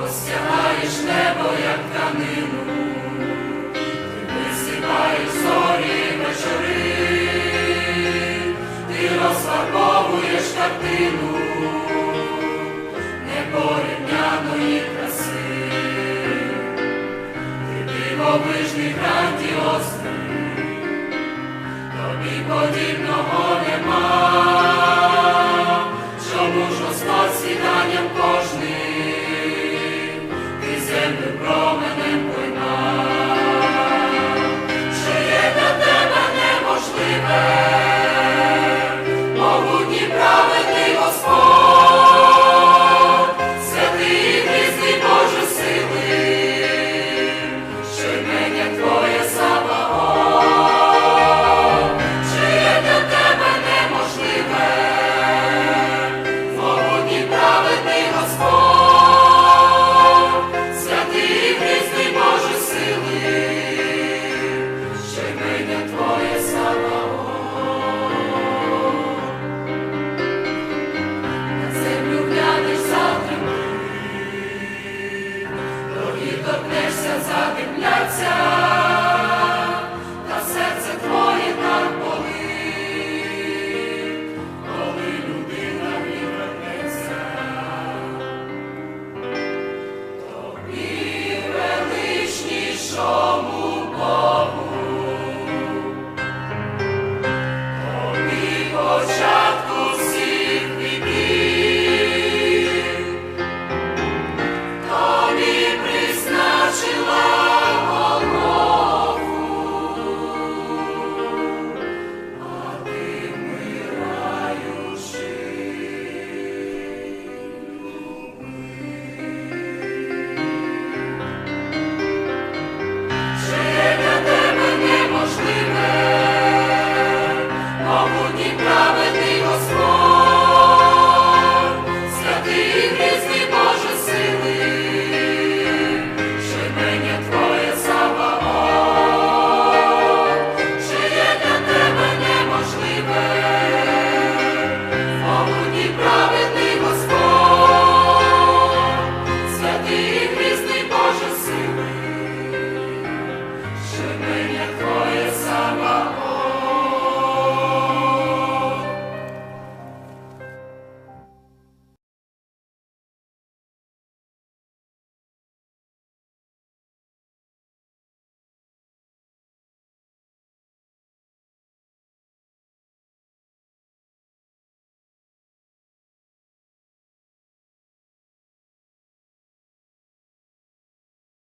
розтягаєш небо, як тканину, ти висипаєш зорі вечори, ти розфарбовуєш картину. для тебе неможливе, могутній праведний